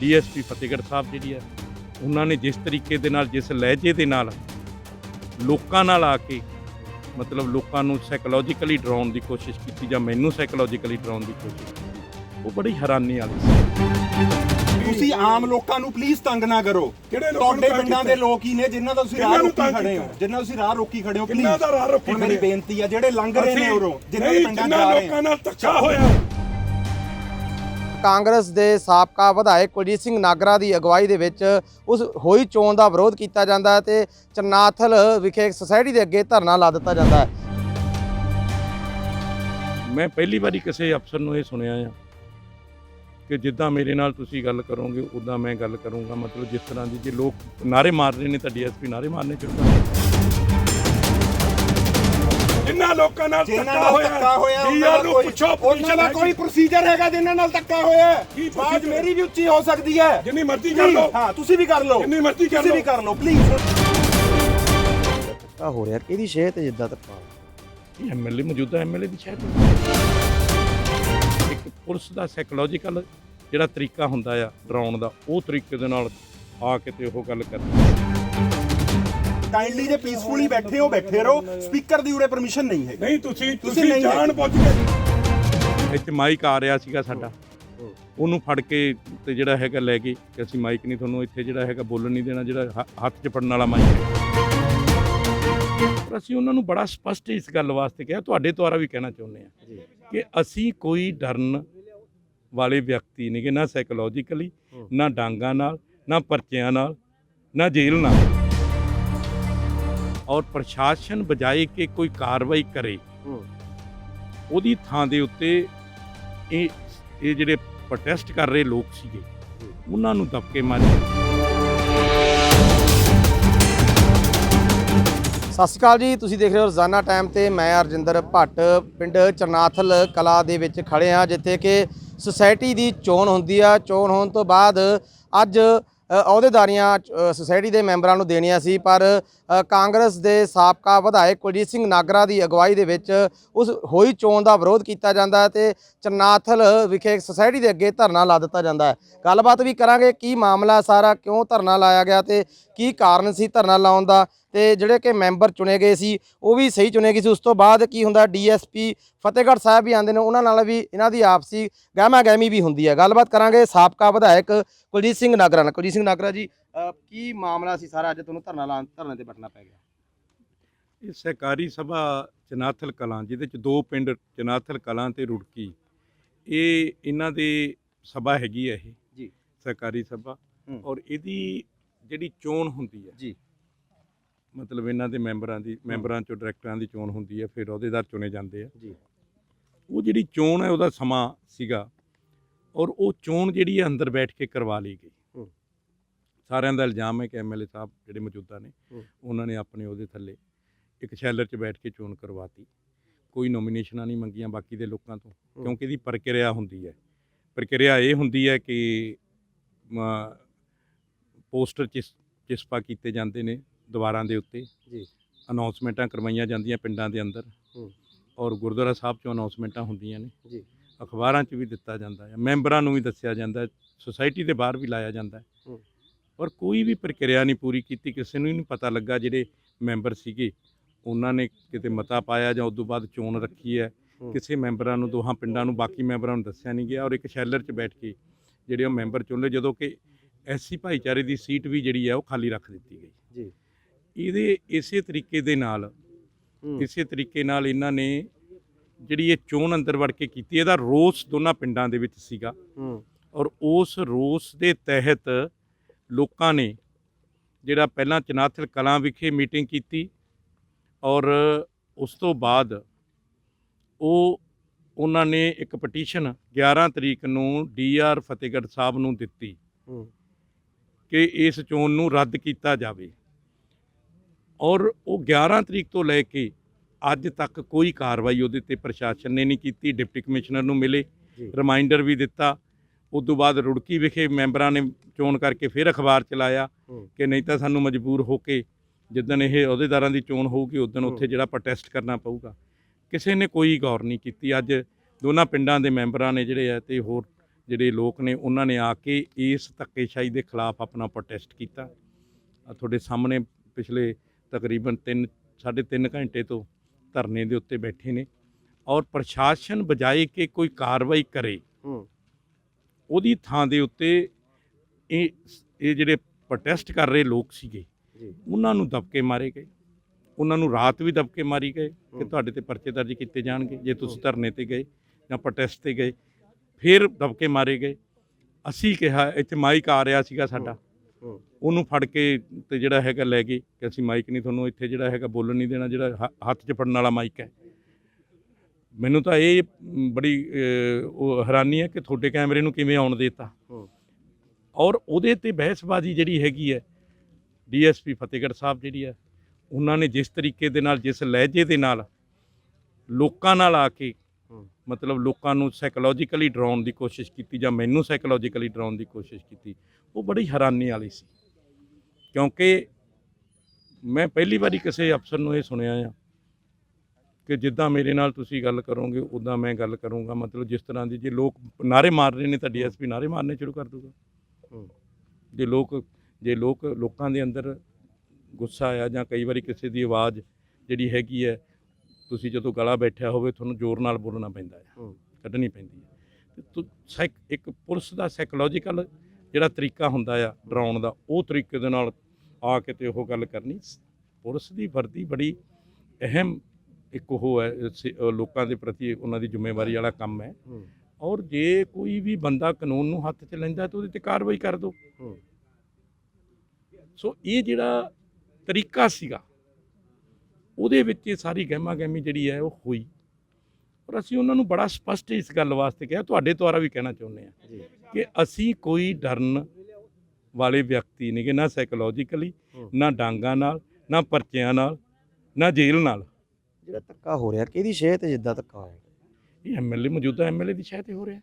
DSP Fatehgarh Sahib ਜਿਹੜੀ ਹੈ ਉਹਨਾਂ ਨੇ ਜਿਸ ਤਰੀਕੇ ਦੇ ਨਾਲ ਜਿਸ ਲਹਿਜੇ ਦੇ ਨਾਲ ਲੋਕਾਂ ਨਾਲ ਆ ਕੇ ਮਤਲਬ ਲੋਕਾਂ ਨੂੰ ਸਾਈਕੋਲੋਜੀਕਲੀ ਡਰਾਉਣ ਦੀ ਕੋਸ਼ਿਸ਼ ਕੀਤੀ ਜਾਂ ਮੈਨੂੰ ਸਾਈਕੋਲੋਜੀਕਲੀ ਡਰਾਉਣ ਦੀ ਕੋਸ਼ਿਸ਼ ਕੀਤੀ ਉਹ ਬੜੀ ਹੈਰਾਨੀ ਵਾਲੀ ਸੀ। ਤੁਸੀਂ ਆਮ ਲੋਕਾਂ ਨੂੰ ਪਲੀਜ਼ ਤੰਗ ਨਾ ਕਰੋ। ਕਿਹੜੇ ਲੋਕਾਂ ਨੂੰ ਤੁਹਾਡੇ ਪਿੰਡਾਂ? ਦੇ ਲੋਕ ਹੀ ਨੇ ਜਿਨ੍ਹਾਂ ਦਾ ਤੁਸੀਂ ਰਾਹ ਰੋਕੀ ਖੜੇ ਹੋ? ਜਿਨ੍ਹਾਂ ਤੁਸੀਂ ਰਾਹ ਰੋਕੀ ਖੜੇ ਹੋ ਕਿੰਨਾ ਦਾ ਰਾਹ ਰੋਕੀ ਹੁਣ ਮੇਰੀ? ਬੇਨਤੀ ਆ ਜਿਹੜੇ ਲੰਘ ਰਹੇ ਨੇ ਉਰੋਂ ਜਿਨ੍ਹਾਂ ਦੇ ਪਿੰਡਾਂ ਜਾ ਰਹੇ ਲੋਕਾਂ ਨਾਲ ਧੱਕਾ ਹੋਇਆ। ਕਾਂਗਰਸ ਦੇ ਸਾਬਕਾ ਵਿਧਾਇਕ ਕੁਲਜੀਤ ਸਿੰਘ ਨਾਗਰਾ ਦੀ ਅਗਵਾਈ ਦੇ ਵਿੱਚ ਉਸ ਹੋਈ ਚੋਣ ਦਾ ਵਿਰੋਧ ਕੀਤਾ ਜਾਂਦਾ ਹੈ ਤੇ ਚਰਨਾਥਲ ਵਿਖੇ ਸੁਸਾਇਟੀ ਦੇ ਅੱਗੇ ਧਰਨਾ ਲਾ ਦਿੱਤਾ ਜਾਂਦਾ ਹੈ। ਮੈਂ ਪਹਿਲੀ ਵਾਰੀ ਕਿਸੇ ਅਫਸਰ ਨੂੰ ਇਹ ਸੁਣਿਆ ਆ ਕਿ ਜਿੱਦਾਂ ਮੇਰੇ ਨਾਲ ਤੁਸੀਂ ਗੱਲ ਕਰੋਗੇ, ਉਦਾਂ ਮੈਂ ਗੱਲ ਕਰੂੰਗਾ। ਮਤਲਬ ਜਿਸ ਤਰ੍ਹਾਂ ਦੀ ਜੇ ਲੋਕ ਨਾਰੇ ਮਾਰ ਰਹੇ ਨੇ, ਤਾਂ ਡੀਐਸਪੀ ਨਾਰੇ ਮਾਰਨੇ ਚਾਹੀਦੇ ਜਿਨ੍ਹਾਂ ਲੋਕਾਂ ਨਾਲ ਜਿਨ੍ਹਾਂ ਧੱਕਾ ਨਾਲ ਹੋਇਆ ਧੱਕਾ ਹੋਇਆ ਉਹਨਾਂ ਡੀਆਰ ਨੂੰ ਕੋਈ ਪੁੱਛੋ ਉਹਨਾਂ ਦਾ ਕੋਈ ਪ੍ਰੋਸੀਜਰ ਹੈਗਾ ਜਿਨ੍ਹਾਂ ਨਾਲ ਧੱਕਾ ਹੋਇਆ ਹੈ। ਕੀ ਬਾਤ procedure? ਮੇਰੀ ਵੀ ਉੱਚੀ ਹੋ ਸਕਦੀ ਹੈ। ਜਿੰਨੀ ਮਰਜ਼ੀ ਕਰ ਲਓ। ਹਾਂ ਤੁਸੀਂ ਵੀ ਕਰ ਲਓ। ਜਿੰਨੀ ਮਰਜ਼ੀ ਕਰ ਤੁਸੀਂ ਵੀ ਲਓ। ਕਰ ਲਓ ਪਲੀਜ਼ ਧੱਕਾ ਹੋ ਰਿਹਾ ਕਿਹਦੀ ਸ਼ੇਹ ਤੇ ਜਿੱਦਾਂ ਧੱਕਾ ਇਹ ਐਮਐਲਏ ਮੌਜੂਦਾ ਐਮਐਲਏ ਦੀ ਸ਼ਾਇਦ ਇੱਕ ਪੁਲਿਸ ਦਾ ਸਾਈਕੋਲੋਜੀਕਲ ਜਿਹੜਾ ਤਰੀਕਾ ਹੁੰਦਾ ਆ ਡਰਾਉਣ ਦਾ ਉਹ ਤਰੀਕੇ ਦੇ ਨਾਲ ਆ ਕੇ ਤੇ ਉਹ ਗੱਲ ਕਰਨੀ ਕਾਈਂਡਲੀ ਜੇ ਪੀਸਫੁਲੀ ਬੈਠੇ ਹੋ ਬੈਠੇ ਰਹੋ ਸਪੀਕਰ ਦੀ ਉਰੇ ਪਰਮਿਸ਼ਨ ਨਹੀਂ ਹੈ ਨਹੀਂ ਤੁਸੀਂ ਤੁਸੀਂ ਨਹੀਂ ਜਾਣ ਬੁੱਝ ਕੇ ਇੱਥੇ ਮਾਈਕ ਆ ਰਿਹਾ ਸੀਗਾ ਸਾਡਾ। ਉਹਨੂੰ ਫੜ ਕੇ ਤੇ ਜਿਹੜਾ ਹੈਗਾ ਲੈ ਗਏ ਕਿ ਅਸੀਂ ਮਾਈਕ ਨਹੀਂ ਤੁਹਾਨੂੰ ਇੱਥੇ ਜਿਹੜਾ ਹੈਗਾ ਬੋਲਣ ਨਹੀਂ ਦੇਣਾ ਜਿਹੜਾ ਹ- ਹੱਥ 'ਚ ਫੜਨ ਵਾਲਾ ਮਾਈਕ ਹੈ। ਪਰ ਅਸੀਂ ਉਹਨਾਂ ਨੂੰ ਬੜਾ ਸਪਸ਼ਟ ਇਸ ਗੱਲ ਵਾਸਤੇ ਕਿਹਾ ਤੁਹਾਡੇ ਦੁਆਰਾ ਵੀ ਕਹਿਣਾ ਚਾਹੁੰਦੇ ਆ ਕਿ ਅਸੀਂ ਕੋਈ ਡਰਨ ਵਾਲੇ ਵਿਅਕਤੀ ਨਹੀਂ ਕਿ ਨਾ ਸਾਈਕੋਲੋਜੀਕਲੀ ਨਾ ਡਾਂਗਾ ਨਾਲ ਨਾ ਪਰਚਿਆਂ ਨਾਲ ਨਾ ਜੇਲ੍ਹ ਨਾਲ। ਔਰ ਪ੍ਰਸ਼ਾਸਨ ਬਜਾਏ ਕਿ ਕੋਈ ਕਾਰਵਾਈ ਕਰੇ ਉਹਦੀ ਥਾਂ ਦੇ ਉੱਤੇ ਇਹ ਇਹ ਜਿਹੜੇ ਪ੍ਰੋਟੈਸਟ ਕਰ ਰਹੇ ਲੋਕ ਸੀਗੇ ਉਹਨਾਂ ਨੂੰ ਦਬਕੇ ਮਾਰੇ। ਸਤਿ ਸ਼੍ਰੀ ਅਕਾਲ ਜੀ ਤੁਸੀਂ ਦੇਖ ਰਹੇ ਹੋ ਰੋਜ਼ਾਨਾ ਟਾਈਮ ਤੇ ਮੈਂ ਅਰਜਿੰਦਰ ਭੱਟ। ਪਿੰਡ ਚਰਨਾਥਲ ਕਲਾ ਦੇ ਵਿੱਚ ਖੜੇ ਆ ਜਿੱਥੇ ਕਿ ਸੁਸਾਇਟੀ ਦੀ ਚੋਣ ਹੁੰਦੀ ਆ। ਚੋਣ ਹੋਣ ਤੋਂ ਬਾਅਦ ਅੱਜ ਅਹੁਦੇਦਾਰੀਆਂ ਸੁਸਾਇਟੀ ਦੇ ਮੈਂਬਰਾਂ ਨੂੰ ਦੇਣੀਆਂ ਸੀ, ਪਰ ਕਾਂਗਰਸ ਦੇ ਸਾਬਕਾ ਵਿਧਾਇਕ ਕੁਲਜੀਤ ਸਿੰਘ ਨਾਗਰਾ ਦੀ ਅਗਵਾਈ ਦੇ ਵਿੱਚ ਉਸ ਹੋਈ ਚੋਣ ਦਾ ਵਿਰੋਧ ਕੀਤਾ ਜਾਂਦਾ ਹੈ ਤੇ ਚਰਨਾਥਲ ਵਿਖੇ ਸੁਸਾਇਟੀ ਦੇ ਅੱਗੇ ਧਰਨਾ ਲਾ ਦਿੱਤਾ ਜਾਂਦਾ ਹੈ। ਗੱਲਬਾਤ ਵੀ ਕਰਾਂਗੇ, ਕੀ ਮਾਮਲਾ ਸਾਰਾ, ਕਿਉਂ ਧਰਨਾ ਲਾਇਆ ਗਿਆ ਤੇ ਕੀ ਕਾਰਨ ਸੀ ਧਰਨਾ ਲਾਉਣ ਦਾ? ਤੇ ਜਿਹੜੇ ਕਿ ਮੈਂਬਰ ਚੁਣੇ ਗਏ ਸੀ ਉਹ ਵੀ ਸਹੀ ਚੁਣੇ ਗਏ ਸੀ ਉਸ ਤੋਂ ਬਾਅਦ ਕੀ ਹੁੰਦਾ ਡੀਐਸਪੀ ਫਤਿਹਗੜ੍ਹ ਸਾਹਿਬ ਵੀ ਆਉਂਦੇ ਨੇ ਉਹਨਾਂ ਨਾਲ ਵੀ ਇਹਨਾਂ ਦੀ ਆਪਸੀ ਗਹਿਮਾ ਗਹਿਮੀ ਵੀ ਹੁੰਦੀ ਹੈ ਗੱਲਬਾਤ ਕਰਾਂਗੇ ਸਾਬਕਾ ਵਿਧਾਇਕ ਕੁਲਜੀਤ ਸਿੰਘ ਨਾਗਰਾ ਨਾਲ ਕੁਲਜੀਤ ਸਿੰਘ ਨਾਗਰਾ ਜੀ ਕੀ ਮਾਮਲਾ ਸੀ ਸਾਰਾ ਅੱਜ ਤੁਹਾਨੂੰ ਧਰਨਾ ਲਾ ਧਰਨੇ ਤੇ ਬੈਠਣਾ ਪੈ ਗਿਆ ਇਹ ਸਹਿਕਾਰੀ ਸਭਾ ਚਨਾਥਲ ਕਲਾਂ ਜਿਹਦੇ ਚ ਦੋ ਪਿੰਡ ਚਨਾਥਲ ਕਲਾਂ ਤੇ ਰੁੜਕੀ ਇਹ ਇਹਨਾਂ ਦੇ ਸਭਾ ਹੈਗੀ ਹੈ ਇਹ ਜੀ। ਸਹਿਕਾਰੀ ਸਭਾ। ਔਰ ਇਹਦੀ ਜਿਹੜੀ ਚੋਣ ਹੁੰਦੀ ਹੈ ਜੀ। ਮਤਲਬ ਇਹਨਾਂ ਦੇ ਮੈਂਬਰਾਂ ਦੀ ਮੈਂਬਰਾਂ ਚੋਂ ਡਾਇਰੈਕਟਰਾਂ ਦੀ ਚੋਣ ਹੁੰਦੀ ਹੈ ਫਿਰ ਅਹੁਦੇਦਾਰ ਚੁਣੇ ਜਾਂਦੇ ਆ ਜੀ। ਉਹ ਜਿਹੜੀ ਚੋਣ ਹੈ ਉਹਦਾ ਸਮਾਂ ਸੀਗਾ ਔਰ ਉਹ ਚੋਣ ਜਿਹੜੀ ਹੈ ਅੰਦਰ ਬੈਠ ਕੇ ਕਰਵਾ ਲਈ ਗਈ। ਸਾਰਿਆਂ ਦਾ ਇਲਜ਼ਾਮ ਹੈ ਕਿ ਐਮਐਲਏ ਸਾਹਿਬ ਜਿਹੜੇ ਮੌਜੂਦਾ ਨੇ। ਉਹਨਾਂ ਨੇ ਆਪਣੇ ਉਹਦੇ ਥੱਲੇ ਇੱਕ ਸ਼ੈਲਰ 'ਚ ਬੈਠ ਕੇ ਚੋਣ ਕਰਵਾਤੀ ਕੋਈ ਨੋਮੀਨੇਸ਼ਨਾਂ ਨਹੀਂ ਮੰਗੀਆਂ ਬਾਕੀ ਦੇ ਲੋਕਾਂ ਤੋਂ ਕਿਉਂਕਿ ਇਹਦੀ ਪ੍ਰਕਿਰਿਆ ਹੁੰਦੀ ਹੈ ਪ੍ਰਕਿਰਿਆ ਇਹ ਹੁੰਦੀ ਹੈ ਕਿ ਪੋਸਟਰ ਚਿਸ ਚਿਸਪਾ ਕੀਤੇ ਜਾਂਦੇ ਨੇ ਦੀਵਾਰਾਂ ਦੇ ਉੱਤੇ ਜੀ। ਅਨਾਉਂਸਮੈਂਟਾਂ ਕਰਵਾਈਆਂ ਜਾਂਦੀਆਂ ਪਿੰਡਾਂ ਦੇ ਅੰਦਰ ਹੂੰ। ਔਰ ਗੁਰਦੁਆਰਾ ਸਾਹਿਬ 'ਚੋਂ ਅਨਾਉਂਸਮੈਂਟਾਂ ਹੁੰਦੀਆਂ ਨੇ ਜੀ। ਅਖਬਾਰਾਂ 'ਚ ਵੀ ਦਿੱਤਾ ਜਾਂਦਾ ਹੈ ਮੈਂਬਰਾਂ ਨੂੰ ਵੀ ਦੱਸਿਆ ਜਾਂਦਾ ਹੈ ਸੁਸਾਇਟੀ ਦੇ ਬਾਹਰ ਵੀ ਲਾਇਆ ਜਾਂਦਾ ਹੈ। ਪਰ ਕੋਈ ਵੀ ਪ੍ਰਕਿਰਿਆ ਨਹੀਂ ਪੂਰੀ ਕੀਤੀ ਕਿਸੇ ਨੂੰ ਹੀ ਨਹੀਂ ਪਤਾ ਲੱਗਾ ਜਿਹੜੇ ਮੈਂਬਰ ਸੀਗੇ ਉਹਨਾਂ ਨੇ ਕਿਤੇ ਮਤਾ ਪਾਇਆ ਜਾਂ ਉਸ ਤੋਂ ਬਾਅਦ ਚੋਣ ਰੱਖੀ ਹੈ ਹੂੰ। ਕਿਸੇ ਮੈਂਬਰਾਂ ਨੂੰ ਦੋਹਾਂ ਪਿੰਡਾਂ ਨੂੰ ਬਾਕੀ ਮੈਂਬਰਾਂ ਨੂੰ ਦੱਸਿਆ ਨਹੀਂ ਗਿਆ ਔਰ ਇੱਕ ਸ਼ੈਲਰ 'ਚ ਬੈਠ ਕੇ ਜਿਹੜੇ ਉਹ ਮੈਂਬਰ ਚੁਣ ਲਏ ਜਦੋਂ ਕਿ ਐਸਸੀ ਭਾਈਚਾਰੇ ਦੀ ਸੀਟ ਵੀ ਜਿਹੜੀ ਹੈ ਉਹ ਖਾਲੀ ਰੱਖ ਦਿੱਤੀ ਗਈ ਜੀ। ਇਹਦੇ ਇਸੇ ਤਰੀਕੇ ਦੇ ਨਾਲ ਇਸੇ ਤਰੀਕੇ ਨਾਲ ਇਹਨਾਂ ਨੇ ਜਿਹੜੀ ਇਹ ਚੋਣ ਅੰਦਰ ਵੜ ਕੇ ਕੀਤੀ ਇਹਦਾ ਰੋਸ ਦੋਨਾਂ ਪਿੰਡਾਂ ਦੇ ਵਿੱਚ ਸੀਗਾ। ਔਰ ਉਸ ਰੋਸ ਦੇ ਤਹਿਤ ਲੋਕਾਂ ਨੇ ਜਿਹੜਾ ਪਹਿਲਾਂ ਚਨਾਥਲ ਕਲਾਂ ਵਿਖੇ ਮੀਟਿੰਗ ਕੀਤੀ ਔਰ ਉਸ ਤੋਂ ਬਾਅਦ ਉਹ ਉਹਨਾਂ ਨੇ ਇੱਕ ਪਟੀਸ਼ਨ 11 ਤਰੀਕ ਨੂੰ ਡੀਆਰ ਫਤਿਹਗੜ੍ਹ ਸਾਹਿਬ ਨੂੰ ਦਿੱਤੀ ਕਿ ਇਸ ਚੋਣ ਨੂੰ ਰੱਦ ਕੀਤਾ ਜਾਵੇ। ਔਰ ਉਹ 11 ਤਰੀਕ ਤੋਂ ਲੈ ਕੇ ਅੱਜ ਤੱਕ ਕੋਈ ਕਾਰਵਾਈ ਉਹਦੇ ਤੇ ਪ੍ਰਸ਼ਾਸਨ ਨੇ ਨਹੀਂ ਕੀਤੀ ਡਿਪਟੀ ਕਮਿਸ਼ਨਰ ਨੂੰ ਮਿਲੇ। ਰਿਮਾਈਂਡਰ ਵੀ ਦਿੱਤਾ ਉਸ ਤੋਂ ਬਾਅਦ ਰੁੜਕੀ ਵਿਖੇ ਮੈਂਬਰਾਂ ਨੇ ਚੋਣ ਕਰਕੇ ਫਿਰ ਅਖਬਾਰ ਚਲਾਇਆ। ਕਿ ਨਹੀਂ ਤਾਂ ਸਾਨੂੰ ਮਜਬੂਰ ਹੋ ਕੇ ਜਿੱਦਣ ਇਹ ਅਹੁਦੇਦਾਰਾਂ ਦੀ ਚੋਣ ਹੋਊਗੀ ਉਦੋਂ। ਉੱਥੇ ਜਿਹੜਾ ਪ੍ਰੋਟੈਸਟ ਕਰਨਾ ਪਊਗਾ ਕਿਸੇ ਨੇ ਕੋਈ ਗੌਰ ਨਹੀਂ ਕੀਤੀ ਅੱਜ ਦੋਨਾਂ ਪਿੰਡਾਂ ਦੇ ਮੈਂਬਰਾਂ ਨੇ ਜਿਹੜੇ ਆ ਤੇ ਹੋਰ ਜਿਹੜੇ ਲੋਕ ਨੇ ਉਹਨਾਂ ਨੇ ਆ ਕੇ ਇਸ ਧੱਕੇਸ਼ਾਹੀ ਦੇ ਖਿਲਾਫ ਆਪਣਾ ਪ੍ਰੋਟੈਸਟ ਕੀਤਾ ਤੁਹਾਡੇ ਸਾਹਮਣੇ ਪਿਛਲੇ ਤਕਰੀਬਨ 3 3.5 ਘੰਟੇ ਤੋਂ ਧਰਨੇ ਦੇ ਉੱਤੇ ਬੈਠੇ ਨੇ ਔਰ ਪ੍ਰਸ਼ਾਸਨ ਬਜਾਏ ਕਿ ਕੋਈ ਕਾਰਵਾਈ ਕਰੇ ਉਹਦੀ ਥਾਂ ਦੇ ਉੱਤੇ ਇਹ ਇਹ ਜਿਹੜੇ ਪ੍ਰੋਟੈਸਟ ਕਰ ਰਹੇ ਲੋਕ ਸੀਗੇ ਉਹਨਾਂ ਨੂੰ ਦਬਕੇ ਮਾਰੇ ਗਏ। ਉਹਨਾਂ ਨੂੰ ਰਾਤ ਵੀ ਦਬਕੇ ਮਾਰੀ ਗਏ ਕਿ। ਤੁਹਾਡੇ ਤੇ ਪਰਚੇ ਦਰਜ ਕੀਤੇ ਜਾਣਗੇ ਜੇ ਤੁਸੀਂ ਧਰਨੇ ਤੇ ਗਏ ਜਾਂ ਪ੍ਰੋਟੈਸਟ ਤੇ ਗਏ ਫਿਰ ਦਬਕੇ ਮਾਰੇ ਗਏ। ਅਸੀਂ ਕਿਹਾ ਇੱਥੇ ਮਾਈਕ ਆ ਰਿਹਾ ਸੀਗਾ ਸਾਡਾ। ਉਹਨੂੰ ਫੜ ਕੇ ਤੇ ਜਿਹੜਾ ਹੈਗਾ ਲੈ ਗਏ ਕਿ ਅਸੀਂ ਮਾਈਕ ਨਹੀਂ ਤੁਹਾਨੂੰ ਇੱਥੇ ਜਿਹੜਾ ਹੈਗਾ ਬੋਲਣ ਨਹੀਂ ਦੇਣਾ ਜਿਹੜਾ ਹੱਥ 'ਚ ਫੜਨ ਵਾਲਾ ਮਾਈਕ ਹੈ। ਮੈਨੂੰ ਤਾਂ ਇਹ ਬੜੀ ਉਹ ਹੈਰਾਨੀ ਹੈ ਕਿ ਤੁਹਾਡੇ ਕੈਮਰੇ ਨੂੰ ਕਿਵੇਂ ਆਉਣ ਦੇਤਾ। ਔਰ ਉਹਦੇ ਤੇ ਬਹਿਸਬਾਜ਼ੀ ਜਿਹੜੀ ਹੈਗੀ ਹੈ ਡੀਐਸਪੀ ਫਤਿਹਗੜ੍ਹ ਸਾਹਿਬ ਜਿਹੜੀ ਹੈ ਉਹਨਾਂ ਨੇ ਜਿਸ ਤਰੀਕੇ ਦੇ ਨਾਲ ਜਿਸ ਲਹਿਜੇ ਦੇ ਨਾਲ ਲੋਕਾਂ ਨਾਲ ਆ ਕੇ ਮਤਲਬ ਲੋਕਾਂ ਨੂੰ ਸਾਈਕੋਲੋਜੀਕਲੀ ਡਰਾਉਣ ਦੀ ਕੋਸ਼ਿਸ਼ ਕੀਤੀ ਜਾਂ ਮੈਨੂੰ ਸਾਈਕੋਲੋਜੀਕਲੀ ਡਰਾਉਣ ਦੀ ਕੋਸ਼ਿਸ਼ ਕੀਤੀ ਉਹ ਬੜੀ ਹੈਰਾਨੀ ਵਾਲੀ ਸੀ। ਕਿਉਂਕਿ ਮੈਂ ਪਹਿਲੀ ਵਾਰੀ ਕਿਸੇ ਅਫਸਰ ਨੂੰ ਇਹ ਸੁਣਿਆ ਆ ਕਿ ਜਿੱਦਾਂ ਮੇਰੇ ਨਾਲ ਤੁਸੀਂ ਗੱਲ ਕਰੋਗੇ ਉਦਾਂ ਮੈਂ ਗੱਲ ਕਰੂੰਗਾ। ਮਤਲਬ ਜਿਸ ਤਰ੍ਹਾਂ ਦੀ ਜੇ ਲੋਕ ਨਾਰੇ ਮਾਰ ਰਹੇ ਨੇ ਤਾਂ ਡੀਐਸਪੀ ਨਾਰੇ ਮਾਰਨੇ ਸ਼ੁਰੂ ਕਰ ਦੂਗਾ। ਜੇ ਲੋਕ ਜੇ ਲੋਕ ਲੋਕਾਂ ਦੇ ਅੰਦਰ ਗੁੱਸਾ ਆ ਜਾਂ ਕਈ ਵਾਰੀ ਕਿਸੇ ਦੀ ਆਵਾਜ਼ ਜਿਹੜੀ ਹੈਗੀ ਹੈ ਤੁਸੀਂ ਜਦੋਂ ਗਲਾ ਬੈਠਿਆ ਹੋਵੇ ਤੁਹਾਨੂੰ ਜ਼ੋਰ ਨਾਲ ਬੋਲਣਾ ਪੈਂਦਾ ਹੈ। ਕੱਢਣੀ ਪੈਂਦੀ ਹੈ ਤੇ ਇੱਕ ਪੁਲਿਸ ਦਾ ਸਾਈਕੋਲੋਜੀਕਲ ਜਿਹੜਾ ਤਰੀਕਾ ਹੁੰਦਾ ਆ ਡਰਾਉਣ ਦਾ ਉਹ ਤਰੀਕੇ ਦੇ ਨਾਲ ਆ ਕੇ ਤੇ ਉਹ ਗੱਲ ਕਰਨੀ। ਪੁਲਿਸ ਦੀ ਵਰਦੀ ਬੜੀ ਅਹਿਮ ਇੱਕ ਉਹ ਹੈ ਲੋਕਾਂ ਦੇ ਪ੍ਰਤੀ ਉਹਨਾਂ ਦੀ ਜ਼ਿੰਮੇਵਾਰੀ ਵਾਲਾ ਕੰਮ ਹੈ। ਔਰ ਜੇ ਕੋਈ ਵੀ ਬੰਦਾ ਕਾਨੂੰਨ ਨੂੰ ਹੱਥ 'ਚ ਲੈਂਦਾ ਤਾਂ ਉਹਦੇ ਤੇ ਕਾਰਵਾਈ ਕਰ ਦਿਓ। ਸੋ ਇਹ ਜਿਹੜਾ ਤਰੀਕਾ ਸੀਗਾ ਉਹਦੇ ਵਿੱਚ ਇਹ ਸਾਰੀ ਗਹਿਮਾ ਗਹਿਮੀ ਜਿਹੜੀ ਹੈ ਉਹ ਹੋਈ। ਔਰ ਅਸੀਂ ਉਹਨਾਂ ਨੂੰ ਬੜਾ ਸਪਸ਼ਟ ਇਸ ਗੱਲ ਵਾਸਤੇ ਕਿਹਾ ਤੁਹਾਡੇ ਦੁਆਰਾ ਵੀ ਕਹਿਣਾ ਚਾਹੁੰਦੇ ਆ ਕਿ ਅਸੀਂ ਕੋਈ ਡਰਨ ਵਾਲੇ ਵਿਅਕਤੀ ਨਹੀਂ ਕਿ ਨਾ ਸਾਈਕੋਲੋਜੀਕਲੀ। ਨਾ ਡਾਂਗਾ ਨਾਲ ਨਾ ਪਰਚਿਆਂ ਨਾਲ ਨਾ ਜੇਲ੍ਹ ਨਾਲ। ਜਿਹੜਾ ਧੱਕਾ ਹੋ ਰਿਹਾ ਕਿਹਦੀ ਸ਼ਹਿ ਤੇ ਜਿੱਦਾਂ ਧੱਕਾ ਹੋਇਆ? ਇਹ ਐਮਐਲਏ ਮੌਜੂਦਾ ਐਮਐਲਏ ਦੀ ਸ਼ਹਿ ਤੇ ਹੋ ਰਿਹਾ।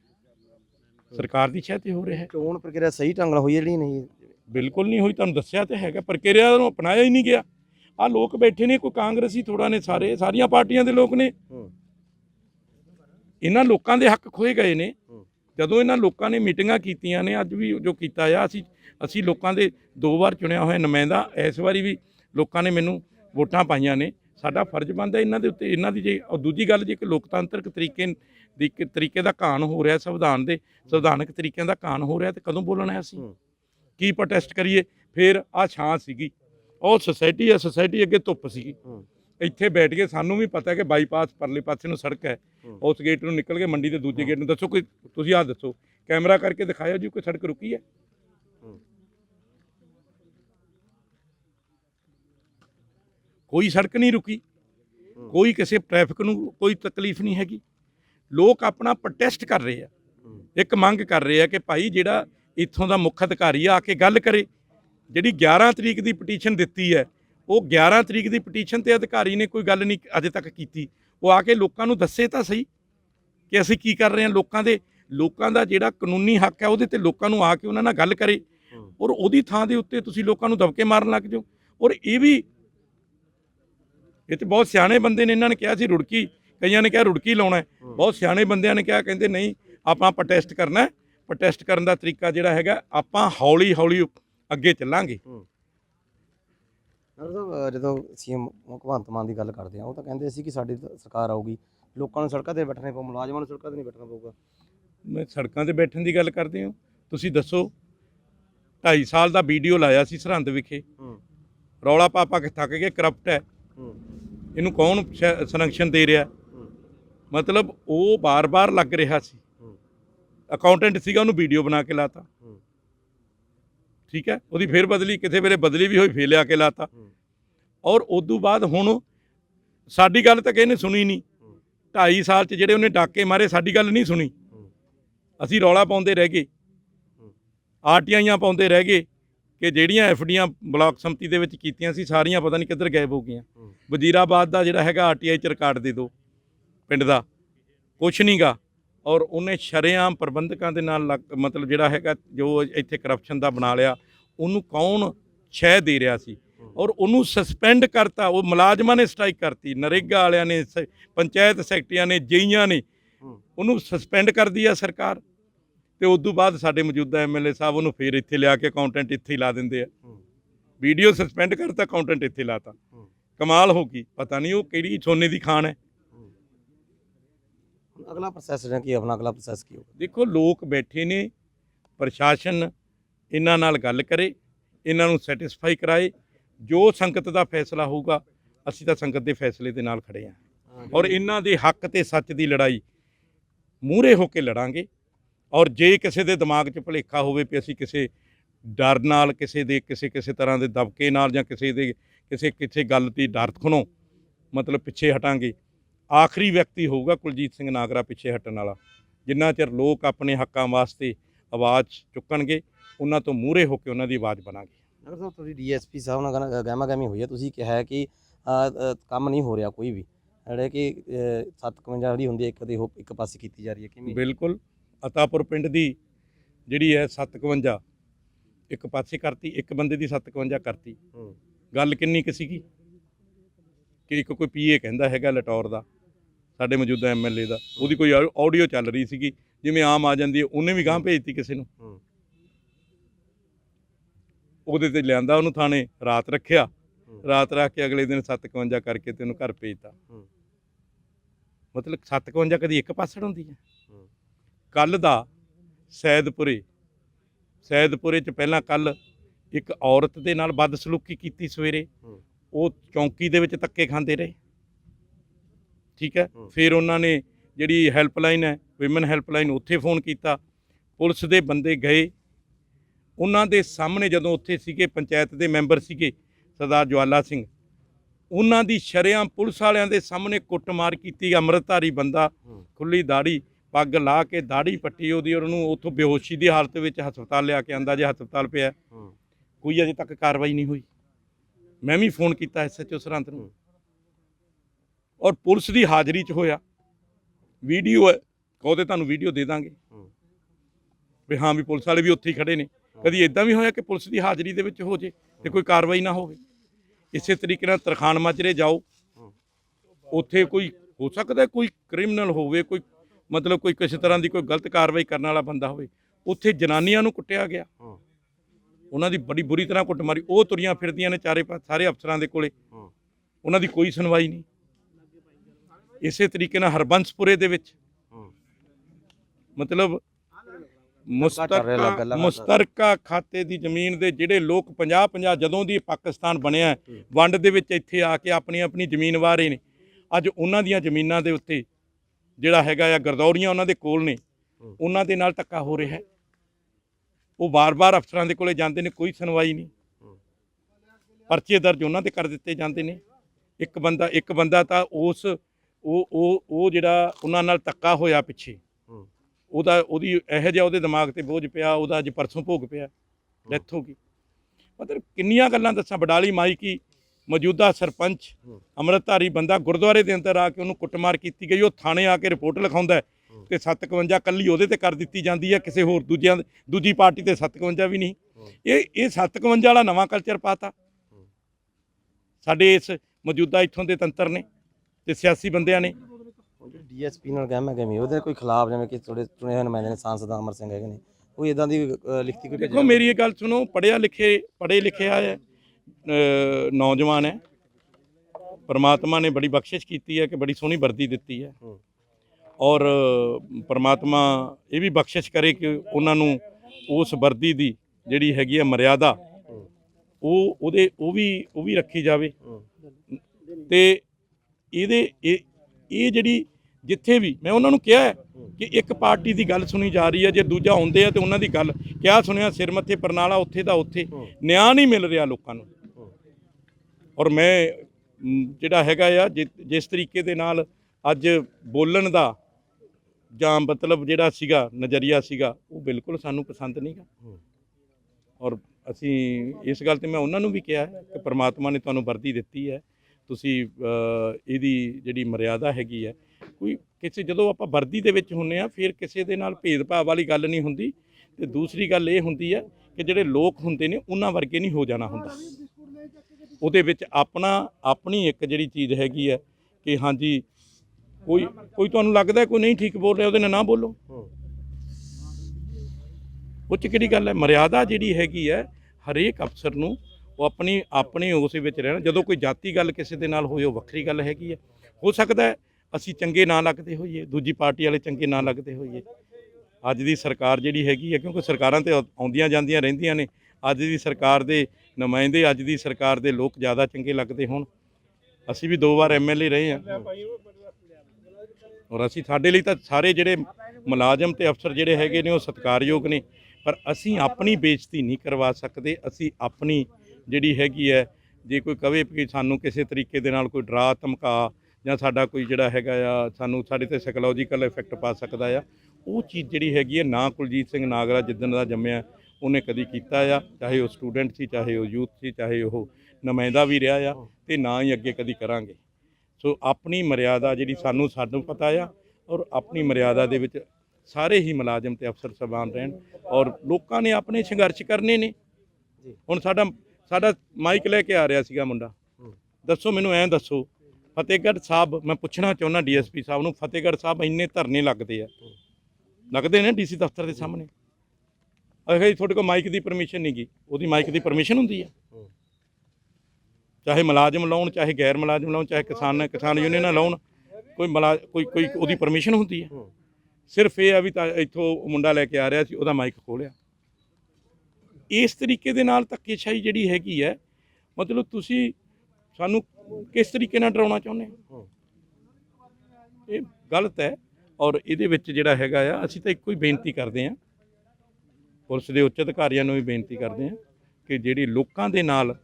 ਸਰਕਾਰ ਦੀ ਸ਼ਹਿ ਤੇ ਹੋ ਰਿਹਾ ਹੈ। ਚੋਣ ਪ੍ਰਕਿਰਿਆ ਸਹੀ ਢੰਗ ਨਾਲ ਹੋਈ ਜਿਹੜੀ ਨਹੀਂ? ਬਿਲਕੁਲ ਨਹੀਂ ਹੋਈ ਤੁਹਾਨੂੰ ਦੱਸਿਆ ਤੇ ਹੈਗਾ ਪ੍ਰਕਿਰਿਆ ਨੂੰ ਅਪਣਾਇਆ ਹੀ ਨਹੀਂ ਗਿਆ। ਆ ਲੋਕ ਬੈਠੇ ਨੇ ਕੋਈ ਕਾਂਗਰਸੀ ਥੋੜਾ ਨੇ ਸਾਰੇ ਸਾਰੀਆਂ ਪਾਰਟੀਆਂ ਦੇ ਲੋਕ ਨੇ। ਇਹਨਾਂ ਲੋਕਾਂ ਦੇ ਹੱਕ ਖੋਏ ਗਏ ਨੇ। ਜਦੋਂ ਇਹਨਾਂ ਲੋਕਾਂ ਨੇ ਮੀਟਿੰਗਾਂ ਕੀਤੀਆਂ ਨੇ ਅੱਜ ਵੀ ਜੋ ਕੀਤਾ ਆ ਅਸੀਂ ਅਸੀਂ ਲੋਕਾਂ ਦੇ ਦੋ ਵਾਰ ਚੁਣਿਆ ਹੋਇਆ ਨੁਮਾਇੰਦਾ ਇਸ ਵਾਰੀ ਵੀ ਲੋਕਾਂ ਨੇ ਮੈਨੂੰ ਵੋਟਾਂ ਪਾਈਆਂ ਨੇ। ਸਾਡਾ ਫਰਜ਼ ਬਣਦਾ ਇਹਨਾਂ ਦੇ ਉੱਤੇ ਇਹਨਾਂ ਦੀ ਜੇ ਔਰ ਦੂਜੀ ਗੱਲ ਜੇ ਕਿ ਲੋਕਤੰਤਰਕ ਤਰੀਕੇ ਦੀ ਇੱਕ ਤਰੀਕੇ ਦਾ ਕਾਨ ਹੋ ਰਿਹਾ ਸੰਵਿਧਾਨ ਦੇ ਸੰਵਿਧਾਨਕ ਤਰੀਕਿਆਂ ਦਾ ਕਾਨ ਹੋ ਰਿਹਾ ਤੇ ਕਦੋਂ ਬੋਲਣਾ ਹੈ। ਅਸੀਂ। ਕੀ ਪ੍ਰੋਟੈਸਟ ਕਰੀਏ? ਫਿਰ ਆ ਛਾਂ ਸੀਗੀ। ਉਹ ਸੁਸਾਇਟੀ ਹੈ ਸੁਸਾਇਟੀ ਅੱਗੇ ਧੁੱਪ ਸੀਗੀ। ਇੱਥੇ ਬੈਠ ਕੇ ਸਾਨੂੰ ਵੀ ਪਤਾ ਕਿ ਬਾਈਪਾਸ ਪਰਲੇ ਪਾਸੇ ਨੂੰ ਸੜਕ ਹੂੰ। ਉਸ ਗੇਟ ਨੂੰ ਨਿਕਲ ਕੇ ਮੰਡੀ ਦੇ ਦੂਜੇ ਗੇਟ ਨੂੰ। ਦੱਸੋ ਕੋਈ ਤੁਸੀਂ ਆਹ ਦੱਸੋ। ਕੈਮਰਾ ਕਰਕੇ ਦਿਖਾਇਆ ਜੀ ਕੋਈ ਸੜਕ ਰੁਕੀ ਹੈ। ਕੋਈ ਸੜਕ ਨਹੀਂ ਰੁਕੀ। ਕੋਈ ਕਿਸੇ ਟ੍ਰੈਫਿਕ ਨੂੰ ਕੋਈ ਤਕਲੀਫ ਨਹੀਂ ਹੈਗੀ। ਲੋਕ ਆਪਣਾ ਪ੍ਰੋਟੈਸਟ ਕਰ ਰਹੇ ਆ। ਇੱਕ ਮੰਗ ਕਰ ਰਹੇ ਆ ਕਿ ਭਾਈ ਜਿਹੜਾ ਇੱਥੋਂ ਦਾ ਮੁੱਖ ਅਧਿਕਾਰੀ ਆ ਆ ਕੇ ਗੱਲ ਕਰੇ। ਜਿਹੜੀ 11 ਤਰੀਕ ਦੀ ਪਟੀਸ਼ਨ ਦਿੱਤੀ ਹੈ ਉਹ 11 ਤਰੀਕ ਦੀ ਪਟੀਸ਼ਨ ਤੇ ਅਧਿਕਾਰੀ ਨੇ ਕੋਈ ਗੱਲ ਨਹੀਂ ਅਜੇ ਤੱਕ ਕੀਤੀ। ਉਹ ਆ ਕੇ ਲੋਕਾਂ ਨੂੰ ਦੱਸੇ ਤਾਂ ਸਹੀ ਕਿ ਅਸੀਂ ਕੀ ਕਰ ਰਹੇ ਹਾਂ ਲੋਕਾਂ ਦੇ ਲੋਕਾਂ ਦਾ ਜਿਹੜਾ ਕਾਨੂੰਨੀ ਹੱਕ ਹੈ ਉਹਦੇ ਤੇ ਲੋਕਾਂ ਨੂੰ ਆ ਕੇ ਉਹਨਾਂ ਨਾਲ ਗੱਲ ਕਰੇ। ਔਰ ਉਹਦੀ ਥਾਂ ਦੇ ਉੱਤੇ ਤੁਸੀਂ ਲੋਕਾਂ ਨੂੰ ਦਬਕੇ ਮਾਰਨ ਲੱਗ ਜਾਓ। ਔਰ ਇਹ ਵੀ ਇਹ ਤੇ ਬਹੁਤ ਸਿਆਣੇ ਬੰਦੇ ਨੇ ਇਹਨਾਂ ਨੇ ਕਿਹਾ ਸੀ ਰੁੜਕੀ ਕਈਆਂ ਨੇ ਕਿਹਾ ਰੁੜਕੀ ਲਾਉਣਾ। ਬਹੁਤ ਸਿਆਣੇ ਬੰਦਿਆਂ ਨੇ ਕਿਹਾ ਕਹਿੰਦੇ ਨਹੀਂ ਆਪਾਂ ਪ੍ਰੋਟੈਸਟ ਕਰਨਾ ਹੈ। ਪ੍ਰੋਟੈਸਟ ਕਰਨ ਦਾ ਤਰੀਕਾ ਜਿਹੜਾ ਹੈਗਾ ਆਪਾਂ ਹੌਲੀ ਹੌਲੀ ਅੱਗੇ ਚੱਲਾਂਗੇ। ਡਾਕਟਰ ਸਾਹਿਬ ਜਦੋਂ ਸੀਐਮ ਭਗਵੰਤ ਮਾਨ ਦੀ ਗੱਲ ਕਰਦੇ ਆ ਉਹ ਤਾਂ ਕਹਿੰਦੇ ਸੀ ਕਿ ਸਾਡੀ ਤਾਂ ਸਰਕਾਰ ਆਊਗੀ। ਲੋਕਾਂ ਨੂੰ ਸੜਕਾਂ ਤੇ ਬੈਠਣੇ ਪਊ ਮੁਲਾਜ਼ਮਾਂ ਨੂੰ ਸੜਕਾਂ ਤੇ ਨਹੀਂ ਬੈਠਣਾ ਪਊਗਾ। ਮੈਂ ਸੜਕਾਂ ਤੇ ਬੈਠਣ ਦੀ ਗੱਲ ਕਰਦੇ ਹੋ। ਤੁਸੀਂ ਦੱਸੋ 2.5 ਸਾਲ ਦਾ ਵੀਡੀਓ ਲਾਇਆ ਸੀ ਸਰਹੰਦ ਵਿਖੇ। ਰੌਲਾ ਪਾਪਾ ਕਿ ਥੱਕ ਗਏ ਕਰਪਟ ਹੈ। ਇਹਨੂੰ ਕੌਣ ਸੰਰਕਸ਼ਨ ਦੇ ਰਿਹਾ? ਮਤਲਬ ਉਹ ਬਾਰ-ਬਾਰ ਲੱਗ ਰਿਹਾ ਸੀ। ਅਕਾਊਂਟੈਂਟ ਸੀਗਾ ਉਹਨੂੰ ਵੀਡੀਓ ਬਣਾ ਕੇ ਲਾਤਾ। ਠੀਕ ਹੈ? ਉਹਦੀ ਫੇਰ ਬਦਲੀ ਕਿਸੇ ਵੇਲੇ ਬਦਲੀ ਵੀ ਹੋਈ ਫੇਰ ਲਿਆ ਕੇ ਲਾਤਾ। ਔਰ ਉਦੋਂ ਬਾਅਦ ਹੁਣ ਸਾਡੀ ਗੱਲ ਤਾਂ ਕਿਸੇ ਨੇ ਸੁਣੀ ਨਹੀਂ। ਹੂੰ। 2.5 ਸਾਲ ਚ ਜਿਹੜੇ ਉਹਨੇ ਡਾਕੇ ਮਾਰੇ ਸਾਡੀ ਗੱਲ ਨਹੀਂ ਸੁਣੀ। ਅਸੀਂ ਰੌਲਾ ਪਾਉਂਦੇ ਰਹਿ ਗਏ। ਆਰਟੀਆਈਆਂ ਪਾਉਂਦੇ ਰਹਿ ਗਏ ਕਿ ਜਿਹੜੀਆਂ ਐਫਡੀਆਂ ਬਲਾਕ ਸੰਮਤੀ ਦੇ ਵਿੱਚ ਕੀਤੀਆਂ ਸੀ ਸਾਰੀਆਂ ਪਤਾ ਨਹੀਂ ਕਿੱਧਰ ਗਾਇਬ ਹੋ ਗਈਆਂ। ਵਜ਼ੀਰਾਬਾਦ ਦਾ ਜਿਹੜਾ ਹੈਗਾ ਆਰਟੀਆਈ ਚ ਰਿਕਾਰਡ ਦੇ ਦਿਓ ਪਿੰਡ ਦਾ। ਕੁਛ ਨਹੀਂਗਾ ਔਰ ਉਹਨੇ ਸ਼ਰੇਆਮ ਪ੍ਰਬੰਧਕਾਂ ਦੇ ਨਾਲ ਲੱਗ- ਮਤਲਬ ਜਿਹੜਾ ਹੈਗਾ ਜੋ ਇੱਥੇ ਕਰਪਸ਼ਨ ਦਾ ਬਣਾ ਲਿਆ, ਉਹਨੂੰ ਕੌਣ ਛਹਿ ਦੇ ਰਿਹਾ ਸੀ? ਔਰ ਉਹਨੂੰ ਸਸਪੈਂਡ ਕਰਤਾ, ਉਹ ਮੁਲਾਜ਼ਮਾਂ ਨੇ ਸਟ੍ਰਾਈਕ ਕਰਤੀ, ਨਰੇਗਾ ਵਾਲਿਆਂ ਨੇ, ਸ- ਪੰਚਾਇਤ ਸੈਕਟਰੀਆਂ ਨੇ, ਜਈਆਂ ਨੇ, ਉਹਨੂੰ ਸਸਪੈਂਡ ਕਰਦੀ ਆ ਸਰਕਾਰ। ਤੇ ਉਸ ਤੋਂ ਬਾਅਦ ਸਾਡੇ ਮੌਜੂਦਾ ਐਮਐਲਏ ਸਾਹਿਬ ਉਹਨੂੰ ਫੇਰ ਇੱਥੇ ਲਿਆ ਕੇ ਅਕਾਊਂਟੈਂਟ ਇੱਥੇ ਹੀ ਲਾ ਦਿੰਦੇ ਆ। ਵੀਡੀਓ ਸਸਪੈਂਡ ਕਰਤਾ ਅਕਾਊਂਟੈਂਟ ਇੱਥੇ ਲਾਤਾ। ਕਮਾਲ ਹੋ ਗਈ। ਪਤਾ ਨਹੀਂ ਉਹ ਕਿਹੜੀ ਸੋਨੇ ਦੀ ਖਾਨ ਹੈ। ਅਗਲਾ ਪ੍ਰੋਸੈਸ ਜਿਹੜਾ ਕੀ ਆਪਣਾ ਅਗਲਾ ਪ੍ਰੋਸੈਸ ਕੀ ਹੋਊਗਾ? ਦੇਖੋ ਲੋਕ ਬੈਠੇ ਨੇ ਪ੍ਰਸ਼ਾਸਨ ਇਹਨਾਂ ਨਾਲ ਗੱਲ ਕਰੇ ਇਹਨਾਂ ਨੂੰ ਸੈਟੀਸਫਾਈ ਕਰਾਏ ਜੋ ਸੰਗਤ ਦਾ ਫੈਸਲਾ ਹੋਊਗਾ ਅਸੀਂ ਤਾਂ ਸੰਗਤ ਦੇ ਫੈਸਲੇ ਦੇ ਨਾਲ ਖੜੇ ਹਾਂ। ਔਰ ਇਹਨਾਂ ਦੇ ਹੱਕ ਤੇ ਸੱਚ ਦੀ ਲੜਾਈ ਮੂਹਰੇ ਹੋ ਕੇ ਲੜਾਂਗੇ। ਔਰ ਜੇ ਕਿਸੇ ਦੇ ਦਿਮਾਗ 'ਚ ਭੁਲੇਖਾ ਹੋਵੇ ਵੀ ਅਸੀਂ ਕਿਸੇ ਡਰ ਨਾਲ ਕਿਸੇ ਦੇ ਕਿਸੇ ਕਿਸੇ ਤਰ੍ਹਾਂ ਦੇ ਦਬਕੇ ਨਾਲ ਜਾਂ ਕਿਸੇ ਦੇ ਕਿਸੇ ਕਿਸੇ ਗੱਲ ਦੀ ਡਰ ਖਣੋ ਮਤਲਬ ਪਿੱਛੇ ਹਟਾਂਗੇ ਆਖਰੀ ਵਿਅਕਤੀ ਹੋਊਗਾ ਕੁਲਜੀਤ ਸਿੰਘ ਨਾਗਰਾ ਪਿੱਛੇ ਹਟਣ ਵਾਲਾ। ਜਿੰਨਾ ਚਿਰ ਲੋਕ ਆਪਣੇ ਹੱਕਾਂ ਵਾਸਤੇ ਆਵਾਜ਼ ਚੁੱਕਣਗੇ ਉਹਨਾਂ ਤੋਂ ਮੂਹਰੇ ਹੋ ਕੇ ਉਹਨਾਂ ਦੀ ਆਵਾਜ਼ ਬਣਾਂਗੇ। ਅਗਰ ਸਾਹਿਬ ਤੁਸੀਂ ਡੀਐਸਪੀ ਸਾਹਿਬ ਨਾਲ ਗਹਿਮਾ ਗਹਿਮੀ ਹੋਈ ਹੈ ਤੁਸੀਂ ਕਿਹਾ ਹੈ ਕਿ ਕੰਮ ਨਹੀਂ ਹੋ ਰਿਹਾ ਕੋਈ ਵੀ। ਜਿਹੜੇ ਕਿ ਅ, 57 ਜਿਹੜੀ ਹੁੰਦੀ ਹੈ ਇੱਕ ਦੇ ਇੱਕ ਪਾਸੇ ਕੀਤੀ ਜਾ ਰਹੀ ਹੈ ਕਿਵੇਂ? ਬਿਲਕੁਲ। ਅਤਾਪੁਰ ਪਿੰਡ ਦੀ ਜਿਹੜੀ ਹੈ 57 ਇੱਕ ਪਾਸੇ ਕਰਤੀ ਇੱਕ ਬੰਦੇ ਦੀ 57 ਕਰਤੀ। ਗੱਲ ਕਿੰਨੀ ਕੁ ਸੀਗੀ? ਕਿ ਇੱਕ ਕੋਈ ਪੀਏ ਕਹਿੰਦਾ ਹੈਗਾ ਲਟੌਰ ਦਾ। ਸਾਡੇ ਮੌਜੂਦਾ ਐਮਐਲਏ ਦਾ ਉਹਦੀ ਕੋਈ ਆਡੀਓ ਚੱਲ ਰਹੀ ਸੀਗੀ ਜਿਵੇਂ ਆਮ ਆ ਜਾਂਦੀ ਹੈ ਉਹਨੇ ਵੀ ਗਾਂ ਭੇਜਤੀ ਕਿਸੇ ਨੂੰ। ਉਹਦੇ ਤੇ ਲਿਆਂਦਾ ਉਹਨੂੰ ਥਾਣੇ ਰਾਤ ਰੱਖਿਆ। ਰਾਤ ਰੱਖ ਕੇ ਅਗਲੇ ਦਿਨ 57 ਕਰਕੇ ਤੇ ਉਹਨੂੰ ਘਰ ਭੇਜਤਾ। ਮਤਲਬ 57 ਕਦੀ ਇੱਕ ਪਾਸੜ ਹੁੰਦੀ ਹੈ। ਕੱਲ ਦਾ ਸੈਦਪੁਰੇ ਸੈਦਪੁਰੇ ਚ ਪਹਿਲਾਂ ਕੱਲ ਇੱਕ ਔਰਤ ਦੇ ਨਾਲ ਬਦਸਲੂਕੀ ਕੀਤੀ ਸਵੇਰੇ। ਉਹ ਚੌਂਕੀ ਦੇ ਵਿੱਚ ਧੱਕੇ ਖਾਂਦੇ ਰਹੇ ਠੀਕ ਹੈ। ਫਿਰ ਉਹਨਾਂ ਨੇ ਜਿਹੜੀ ਹੈਲਪਲਾਈਨ ਹੈ ਵਿਮਨ ਹੈਲਪਲਾਈਨ ਉੱਥੇ ਫੋਨ ਕੀਤਾ। ਪੁਲਿਸ ਦੇ ਬੰਦੇ ਗਏ। ਉਹਨਾਂ ਦੇ ਸਾਹਮਣੇ ਜਦੋਂ ਉੱਥੇ ਸੀਗੇ ਪੰਚਾਇਤ ਦੇ ਮੈਂਬਰ ਸੀਗੇ ਸਰਦਾਰ ਜਵਾਲਾ ਸਿੰਘ ਉਹਨਾਂ ਦੀ ਸ਼ਰੇਆਮ ਪੁਲਿਸ ਵਾਲਿਆਂ ਦੇ ਸਾਹਮਣੇ ਕੁੱਟਮਾਰ ਕੀਤੀ। ਅੰਮ੍ਰਿਤਧਾਰੀ ਬੰਦਾ। ਖੁੱਲੀ ਦਾੜੀ ਪੱਗ ਲਾ ਕੇ ਦਾੜੀ ਪੱਟੀ ਉਹਦੀ ਔਰ ਉਹਨੂੰ ਉੱਥੋਂ ਬੇਹੋਸ਼ੀ ਦੀ ਹਾਲਤ ਵਿੱਚ ਹਸਪਤਾਲ ਲਿਆ ਕੇ ਆਂਦਾ ਜੇ ਹਸਪਤਾਲ ਪਿਆ। ਕੋਈ ਅਜੇ ਤੱਕ ਕਾਰਵਾਈ ਨਹੀਂ ਹੋਈ। ਮੈਂ ਵੀ ਫੋਨ ਕੀਤਾ ਐਸਐਚਓ ਸਰਹੰਦ ਨੂੰ। ਔਰ ਪੁਲਿਸ ਦੀ ਹਾਜ਼ਰੀ 'ਚ ਹੋਇਆ। ਵੀਡੀਓ ਹੈ ਉਹਦੇ ਤੁਹਾਨੂੰ ਵੀਡੀਓ ਦੇ ਦਾਂਗੇ। ਵੀ ਹਾਂ ਵੀ ਪੁਲਿਸ ਵਾਲੇ ਵੀ ਉੱਥੇ ਹੀ ਖੜੇ ਨੇ। ਕਦੀ ਇਦਾਂ ਵੀ ਹੋਇਆ ਕਿ ਪੁਲਿਸ ਦੀ ਹਾਜ਼ਰੀ ਦੇ ਵਿੱਚ ਹੋ ਜੇ ਤੇ ਕੋਈ ਕਾਰਵਾਈ ਨਾ ਹੋਵੇ? ਇਸੇ ਤਰੀਕੇ ਨਾਲ ਤਰਖਾਨ ਮਾਜਰੇ ਜਾਓ। ਉੱਥੇ ਕੋਈ ਹੋ ਸਕਦਾ ਕੋਈ ਕ੍ਰਿਮੀਨਲ ਹੋਵੇ ਕੋਈ ਮਤਲਬ ਕੋਈ ਕਿਸੇ ਤਰ੍ਹਾਂ ਦੀ ਕੋਈ ਗਲਤ ਕਾਰਵਾਈ ਕਰਨ ਵਾਲਾ ਬੰਦਾ ਹੋਵੇ। ਉੱਥੇ ਜਨਾਨੀਆਂ ਨੂੰ ਕੁੱਟਿਆ ਗਿਆ। ਉਹਨਾਂ ਦੀ ਬੜੀ ਬੁਰੀ ਤਰ੍ਹਾਂ ਕੁੱਟਮਾਰੀ। ਉਹ ਤੁਰੀਆਂ ਫਿਰਦੀਆਂ ਨੇ ਚਾਰੇ ਪਾਸੇ ਸਾਰੇ ਅਫਸਰਾਂ ਦੇ ਕੋਲੇ। ਉਹਨਾਂ ਦੀ ਕੋਈ ਸੁਣਵਾਈ ਨਹੀਂ। ਇਸੇ ਤਰੀਕੇ ਨਾਲ ਹਰਬੰਸਪੁਰੇ ਦੇ ਵਿੱਚ ਹੂੰ। ਮਤਲਬ ਮੁਸਤਰਕਾ। ਮੁਸਤਰਕਾ ਖਾਤੇ ਦੀ ਜ਼ਮੀਨ ਦੇ ਜਿਹੜੇ ਲੋਕ 50 50 ਜਦੋਂ ਦੀ ਪਾਕਿਸਤਾਨ ਬਣਿਆ। ਵੰਡ ਦੇ ਵਿੱਚ ਇੱਥੇ ਆ ਕੇ ਆਪਣੀ ਆਪਣੀ ਜ਼ਮੀਨ ਵਾਹ ਰਹੇ ਨੇ ਅੱਜ ਉਹਨਾਂ ਦੀਆਂ ਜ਼ਮੀਨਾਂ ਦੇ ਉੱਤੇ ਜਿਹੜਾ ਹੈਗਾ ਆ ਗਰਦੌਰੀਆਂ ਉਹਨਾਂ ਦੇ ਕੋਲ ਨੇ। ਉਹਨਾਂ ਦੇ ਨਾਲ ਧੱਕਾ ਹੋ ਰਿਹਾ ਹੈ ਉਹ ਬਾਰ-ਬਾਰ ਅਫਸਰਾਂ ਦੇ ਕੋਲੇ ਜਾਂਦੇ ਨੇ ਕੋਈ ਸੁਣਵਾਈ ਨਹੀਂ। ਪਰਚੇ ਦਰਜ ਉਹਨਾਂ ਤੇ ਕਰ ਦਿੱਤੇ ਜਾਂਦੇ ਨੇ ਇੱਕ ਬੰਦਾ ਇੱਕ ਬੰਦਾ ਤਾਂ ਉਸ ਉਹ ਉਹ ਉਹ ਜਿਹੜਾ ਉਹਨਾਂ ਨਾਲ ਧੱਕਾ ਹੋਇਆ ਪਿੱਛੇ। ਉਹਦਾ ਉਹਦੀ ਇਹੋ ਜਿਹਾ ਉਹਦੇ ਦਿਮਾਗ ਤੇ ਬੋਝ ਪਿਆ ਉਹਦਾ ਅੱਜ ਪਰਸੋਂ ਭੋਗ ਪਿਆ ਡੈਥ ਹੋ ਗਈ ਮਤਲਬ ਕਿੰਨੀਆਂ ਗੱਲਾਂ ਦੱਸਾਂ ਬਡਾਲੀ ਮਾਈ ਕੀ ਮੌਜੂਦਾ ਸਰਪੰਚ। ਅੰਮ੍ਰਿਤਧਾਰੀ ਬੰਦਾ ਗੁਰਦੁਆਰੇ ਦੇ ਅੰਦਰ ਆ ਕੇ ਉਹਨੂੰ ਕੁੱਟਮਾਰ ਕੀਤੀ ਗਈ ਉਹ ਥਾਣੇ ਆ ਕੇ ਰਿਪੋਰਟ ਲਿਖਾਉਂਦਾ। ਕਿ 57 ਕੱਲੀ ਉਹਦੇ ਤੇ ਕਰ ਦਿੱਤੀ ਜਾਂਦੀ ਹੈ ਕਿਸੇ ਹੋਰ ਦੂਜਿਆਂ ਦੂਜੀ ਪਾਰਟੀ ਤੇ 57 ਵੀ ਨਹੀਂ। ਇਹ ਇਹ 57 ਵਾਲਾ ਨਵਾਂ ਕਲਚਰ ਪਾਤਾ ਸਾਡੇ ਇਸ ਮੌਜੂਦਾ ਇੱਥੋਂ ਦੇ ਤੰਤਰ ਨੇ ਤੇ ਸਿਆਸੀ ਬੰਦਿਆਂ ਨੇ ਡੀਐਸਪੀ ਨਾਲ ਗਹਿਮਾ ਗਹਿਮੀ ਉਹਦੇ ਕੋਈ ਖਿਲਾਫ ਜਿਵੇਂ ਕਿ ਥੋੜੇ ਚੁਣੇ ਹੋਏ ਨੁਮਾਇੰਦੇ ਨੇ ਸਾਂਸਦ ਅਮਰ ਸਿੰਘ ਹੈਗੇ ਨੇ ਕੋਈ ਇਦਾਂ ਦੀ ਲਿਖਤੀ ਕੋਈ ਦੇਖੋ ਮੇਰੀ ਇਹ ਗੱਲ ਸੁਣੋ ਪੜਿਆ ਲਿਖੇ ਪੜੇ ਲਿਖਿਆ ਹੈ ਨੌਜਵਾਨ ਹੈ ਪਰਮਾਤਮਾ ਨੇ ਬੜੀ ਬਖਸ਼ਿਸ਼ ਕੀਤੀ ਹੈ ਕਿ ਬੜੀ ਸੋਹਣੀ ਵਰਦੀ ਦਿੱਤੀ ਹੈ ਹੂੰ। ਔਰ ਪਰਮਾਤਮਾ ਇਹ ਵੀ ਬਖਸ਼ਿਸ਼ ਕਰੇ ਕਿ ਉਹਨਾਂ ਨੂੰ ਉਸ ਵਰਦੀ ਦੀ ਜਿਹੜੀ ਹੈਗੀ ਹੈ ਮਰਿਆਦਾ ਹੂੰ। ਉਹ ਉਹਦੇ ਉਹ ਵੀ ਉਹ ਵੀ ਰੱਖੀ ਜਾਵੇ ਹੂੰ। ਤੇ ਇਹਦੇ ਇਹ ਇਹ ਜਿਹੜੀ ਜਿੱਥੇ ਵੀ, ਮੈਂ ਉਹਨਾਂ ਨੂੰ ਕਿਹਾ ਕਿ ਇੱਕ ਪਾਰਟੀ ਦੀ ਗੱਲ ਸੁਣੀ ਜਾ ਰਹੀ ਹੈ, ਜੇ ਦੂਜਾ ਹੁੰਦੇ ਆ ਤੇ ਉਹਨਾਂ ਦੀ ਗੱਲ, ਕਿਆ ਸੁਣਿਆ ਸਿਰ ਮੱਥੇ ਪਰਨਾਲਾ ਉੱਥੇ ਦਾ ਉੱਥੇ, ਨਿਆਂ ਨਹੀਂ ਮਿਲ ਰਿਹਾ ਲੋਕਾਂ ਨੂੰ ਔਰ ਮੈਂ ਜਿਹੜਾ ਹੈਗਾ ਆ, ਜਿ- ਜਿਸ ਤਰੀਕੇ ਦੇ ਨਾਲ ਅੱਜ ਬੋਲਣ ਦਾ ਜਾਂ ਮਤਲਬ ਜਿਹੜਾ ਸੀਗਾ, ਨਜ਼ਰੀਆ ਸੀਗਾ, ਉਹ ਬਿਲਕੁਲ ਸਾਨੂੰ ਪਸੰਦ ਨਹੀਂਗਾ ਹੂੰ। ਔਰ ਅਸੀਂ ਇਸ ਗੱਲ ਤੇ ਮੈਂ ਉਹਨਾਂ ਨੂੰ ਵੀ ਕਿਹਾ ਕਿ ਪ੍ਰਮਾਤਮਾ ਨੇ ਤੁਹਾਨੂੰ ਵਰਦੀ ਦਿੱਤੀ ਹੈ ਤੁਸੀਂ ਇਹਦੀ ਜਿਹੜੀ ਮਰਿਆਦਾ ਹੈਗੀ ਹੈ, ਕੋਈ ਕਿਸੇ, ਜਦੋਂ ਆਪਾਂ ਵਰਦੀ ਦੇ ਵਿੱਚ ਹੁੰਨੇ ਆ, ਫਿਰ ਕਿਸੇ ਦੇ ਨਾਲ ਭੇਦਭਾਵ ਵਾਲੀ ਗੱਲ ਨਹੀਂ ਹੁੰਦੀ। ਤੇ ਦੂਸਰੀ ਗੱਲ ਇਹ ਹੁੰਦੀ ਹੈ ਕਿ ਜਿਹੜੇ ਲੋਕ ਹੁੰਦੇ ਨੇ, ਉਹਨਾਂ ਵਰਗੇ ਨਹੀਂ ਹੋ ਜਾਣਾ ਹੁੰਦਾ। ਉਹਦੇ ਵਿੱਚ ਆਪਣਾ, ਆਪਣੀ ਇੱਕ ਜਿਹੜੀ ਚੀਜ਼ ਹੈਗੀ ਹੈ ਕਿ ਹਾਂਜੀ, ਕੋਈ ਕੋਈ ਤੁਹਾਨੂੰ ਲੱਗਦਾ ਕੋਈ ਨਹੀਂ ਠੀਕ ਬੋਲ ਰਿਹਾ, ਉਹਦੇ ਨਾਲ ਨਾ ਬੋਲੋ। ਹੂੰ। ਉਹ 'ਚ ਕਿਹੜੀ ਗੱਲ ਹੈ? ਮਰਿਆਦਾ ਜਿਹੜੀ ਹੈਗੀ ਹੈ, ਹਰੇਕ ਅਫਸਰ ਨੂੰ ਉਹ ਆਪਣੀ ਆਪਣੀ ਉਸ ਵਿੱਚ ਰਹਿਣ। ਜਦੋਂ ਕੋਈ ਜਾਤੀ ਗੱਲ ਕਿਸੇ ਦੇ ਨਾਲ ਹੋਏ ਉਹ ਵੱਖਰੀ ਗੱਲ ਹੈਗੀ ਹੈ। ਹੋ ਸਕਦਾ ਅਸੀਂ ਚੰਗੇ ਨਾ ਲੱਗਦੇ ਹੋਈਏ, ਦੂਜੀ ਪਾਰਟੀ ਵਾਲੇ ਚੰਗੇ ਨਾ ਲੱਗਦੇ ਹੋਈਏ। ਅੱਜ ਦੀ ਸਰਕਾਰ ਜਿਹੜੀ ਹੈਗੀ ਹੈ, ਕਿਉਂਕਿ ਸਰਕਾਰਾਂ ਤੇ ਆਉਂਦੀਆਂ ਜਾਂਦੀਆਂ ਰਹਿੰਦੀਆਂ ਨੇ, ਅੱਜ ਦੀ ਸਰਕਾਰ ਦੇ ਨੁਮਾਇੰਦੇ, ਅੱਜ ਦੀ ਸਰਕਾਰ ਦੇ ਲੋਕ ਜ਼ਿਆਦਾ ਚੰਗੇ ਲੱਗਦੇ ਹੋਣ। ਅਸੀਂ ਵੀ ਦੋ ਵਾਰ ਐਮਐਲਏ ਰਹੇ ਹਾਂ। ਔਰ ਅਸੀਂ ਸਾਡੇ ਲਈ ਤਾਂ ਸਾਰੇ ਜਿਹੜੇ ਮੁਲਾਜ਼ਮ ਤੇ ਅਫਸਰ ਜਿਹੜੇ ਹੈਗੇ ਨੇ, ਉਹ ਸਤਿਕਾਰਯੋਗ ਨੇ। ਪਰ ਅਸੀਂ ਆਪਣੀ ਬੇਇੱਜ਼ਤੀ ਨਹੀਂ ਕਰਵਾ ਸਕਦੇ। ਅਸੀਂ ਆਪਣੀ ਜਿਹੜੀ ਹੈਗੀ ਹੈ ਜੇ ਕੋਈ ਕਵੇ ਕਿ ਸਾਨੂੰ ਕਿਸੇ ਤਰੀਕੇ ਦੇ ਨਾਲ ਕੋਈ ਡਰਾ ਧਮਕਾ ਜਾਂ ਸਾਡਾ ਕੋਈ ਜਿਹੜਾ ਹੈਗਾ ਆ ਸਾਨੂੰ ਸਾਡੇ ਤੇ ਸਾਈਕੋਲੋਜੀਕਲ ਇਫੈਕਟ ਪਾ ਸਕਦਾ ਆ ਉਹ ਚੀਜ਼ ਜਿਹੜੀ ਹੈਗੀ ਹੈ ਨਾ ਕੁਲਜੀਤ ਸਿੰਘ ਨਾਗਰਾ ਜਿੱਦਣ ਦਾ ਜੰਮਿਆ ਉਹਨੇ ਕਦੀ ਕੀਤਾ ਆ ਚਾਹੇ ਉਹ ਸਟੂਡੈਂਟ ਸੀ ਚਾਹੇ ਉਹ ਯੂਥ ਸੀ ਚਾਹੇ ਉਹ ਨੁਮਾਇੰਦਾ ਵੀ ਰਿਹਾ ਆ ਤੇ ਨਾ ਹੀ ਅੱਗੇ ਕਦੀ ਕਰਾਂਗੇ ਸੋ ਆਪਣੀ ਮਰਿਆਦਾ ਜਿਹੜੀ ਸਾਨੂੰ ਸਾਨੂੰ ਪਤਾ ਆ ਔਰ ਆਪਣੀ ਮਰਿਆਦਾ ਦੇ ਵਿੱਚ ਸਾਰੇ ਹੀ ਮੁਲਾਜ਼ਮ ਤੇ ਅਫਸਰ ਸਬਾਨ ਰਹਿਣ ਔਰ ਲੋਕਾਂ ਨੇ ਆਪਣੇ ਸੰਘਰਸ਼ ਕਰਨੇ ਨੇ। ਹੁਣ ਸਾਡਾ ਸਾਡਾ ਮਾਈਕ ਲੈ ਕੇ ਆ ਰਿਹਾ ਸੀਗਾ ਮੁੰਡਾ। ਦੱਸੋ ਮੈਨੂੰ ਐਂ ਦੱਸੋ ਫਤਿਹਗੜ੍ਹ ਸਾਹਿਬ ਮੈਂ ਪੁੱਛਣਾ ਚਾਹੁੰਦਾ ਡੀਐਸਪੀ ਸਾਹਿਬ ਨੂੰ ਫਤਿਹਗੜ੍ਹ ਸਾਹਿਬ ਇੰਨੇ ਧਰਨੇ ਲੱਗਦੇ ਆ। ਲੱਗਦੇ ਨੇ ਡੀਸੀ ਦਫ਼ਤਰ ਦੇ ਸਾਹਮਣੇ? ਅਖੇ ਜੀ ਤੁਹਾਡੇ ਕੋਲ ਮਾਈਕ ਦੀ ਪਰਮਿਸ਼ਨ ਨਹੀਂ ਗੀ ਉਹਦੀ ਮਾਈਕ ਦੀ ਪਰਮਿਸ਼ਨ ਹੁੰਦੀ ਆ। ਹੂੰ। ਚਾਹੇ ਮੁਲਾਜ਼ਮ ਲਾਉਣ ਚਾਹੇ ਗੈਰ ਮੁਲਾਜ਼ਮ ਲਾਉਣ ਚਾਹੇ ਕਿਸਾਨ ਕਿਸਾਨ ਯੂਨੀਅਨ ਲਾਉਣ ਕੋਈ ਮੁਲਾ ਕੋਈ ਕੋਈ ਉਹਦੀ ਪਰਮਿਸ਼ਨ ਹੁੰਦੀ ਹੈ। ਸਿਰਫ ਇਹ ਆ ਵੀ ਤਾਂ ਇੱਥੋਂ ਉਹ ਮੁੰਡਾ ਲੈ ਕੇ ਆ ਰਿਹਾ ਸੀ ਉਹਦਾ ਮਾਈਕ ਖੋਲਿਆ ਇਸ ਤਰੀਕੇ ਦੇ ਨਾਲ ਧੱਕੇਸ਼ਾਹੀ ਜਿਹੜੀ ਹੈਗੀ ਹੈ ਮਤਲਬ ਤੁਸੀਂ ਸਾਨੂੰ ਕਿਸ ਤਰੀਕੇ ਨਾਲ ਡਰਾਉਣਾ ਚਾਹੁੰਦੇ ਹੋ। ਇਹ ਗਲਤ ਹੈ ਔਰ ਇਹਦੇ ਵਿੱਚ ਜਿਹੜਾ ਹੈਗਾ ਆ ਅਸੀਂ ਤਾਂ ਇੱਕੋ ਹੀ ਬੇਨਤੀ ਕਰਦੇ ਹਾਂ ਪੁਲਿਸ ਦੇ ਉੱਚ ਅਧਿਕਾਰੀਆਂ ਨੂੰ ਵੀ ਬੇਨਤੀ ਕਰਦੇ ਹਾਂ ਕਿ ਜਿਹੜੀ ਲੋਕਾਂ ਦੇ ਨਾਲ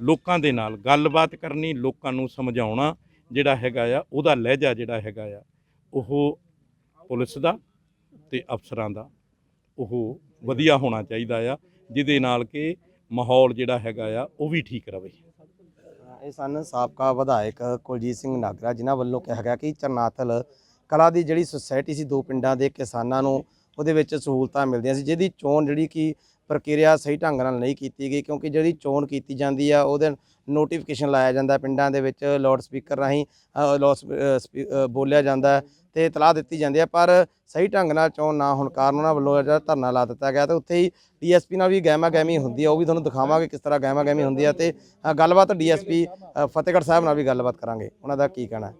ਲੋਕਾਂ ਦੇ ਨਾਲ ਗੱਲਬਾਤ ਕਰਨੀ ਲੋਕਾਂ ਨੂੰ ਸਮਝਾਉਣਾ ਜਿਹੜਾ ਹੈਗਾ ਆ ਉਹਦਾ ਲਹਿਜਾ ਜਿਹੜਾ ਹੈਗਾ ਆ ਉਹ ਪੁਲਿਸ ਦਾ ਤੇ ਅਫਸਰਾਂ ਦਾ ਉਹ ਵਧੀਆ ਹੋਣਾ ਚਾਹੀਦਾ ਆ, ਜਿਹਦੇ ਨਾਲ ਕਿ ਮਾਹੌਲ ਜਿਹੜਾ ਹੈਗਾ ਆ, ਉਹ ਵੀ ਠੀਕ ਰਵੇ। ਇਹ ਸਨ ਸਾਬਕਾ ਵਿਧਾਇਕ ਕੁਲਜੀਤ ਸਿੰਘ ਨਾਗਰਾ, ਜਿਨ੍ਹਾਂ ਵੱਲੋਂ ਕਿਹਾ ਗਿਆ ਕਿ ਚਰਨਾਥਲ ਕਲਾ ਦੀ ਜਿਹੜੀ ਸੁਸਾਇਟੀ ਸੀ, ਦੋ ਪਿੰਡਾਂ ਦੇ ਕਿਸਾਨਾਂ ਨੂੰ ਉਹਦੇ ਵਿੱਚ ਸਹੂਲਤਾਂ ਮਿਲਦੀਆਂ ਸੀ, ਜਿਹਦੀ ਚੋਣ ਜਿਹੜੀ ਕਿ ਪ੍ਰਕਿਰਿਆ ਸਹੀ ਢੰਗ ਨਾਲ ਨਹੀਂ ਕੀਤੀ ਗਈ, ਕਿਉਂਕਿ ਜਿਹੜੀ ਚੋਣ ਕੀਤੀ ਜਾਂਦੀ ਆ, ਉਹਦੇ ਨੋਟੀਫਿਕੇਸ਼ਨ ਲਾਇਆ ਜਾਂਦਾ ਪਿੰਡਾਂ ਦੇ ਵਿੱਚ ਲਾਊਡ ਸਪੀਕਰ ਰਾਹੀਂ ਲਾਊਡ ਸਪੀ- ਸਪੀ- ਬੋਲਿਆ ਜਾਂਦਾ ਹੈ ਤੇ ਇਤਲਾਹ ਦਿੱਤੀ ਜਾਂਦੀ ਹੈ ਪਰ ਸਹੀ ਢੰਗ ਨਾਲ ਚੋਣ ਨਾ ਹੋਣ ਕਾਰਨ ਉਹਨਾਂ ਵੱਲੋਂ ਜਿਹੜਾ ਧਰਨਾ ਲਾ ਦਿੱਤਾ ਗਿਆ ਤੇ ਉੱਥੇ ਹੀ ਡੀਐਸਪੀ ਨਾਲ ਵੀ ਗਹਿਮਾ ਗਹਿਮੀ ਹੁੰਦੀ ਹੈ ਉਹ ਵੀ ਤੁਹਾਨੂੰ ਦਿਖਾਵਾਂਗੇ ਕਿਸ ਤਰ੍ਹਾਂ ਗਹਿਮਾ ਗਹਿਮੀ ਹੁੰਦੀ ਹੈ ਤੇ ਅ, ਗੱਲਬਾਤ ਡੀਐਸਪੀ ਫਤਿਹਗੜ੍ਹ ਸਾਹਿਬ ਨਾਲ ਵੀ ਗੱਲਬਾਤ ਕਰਾਂਗੇ ਉਹਨਾਂ ਦਾ ਕੀ ਕਹਿਣਾ ਹੈ।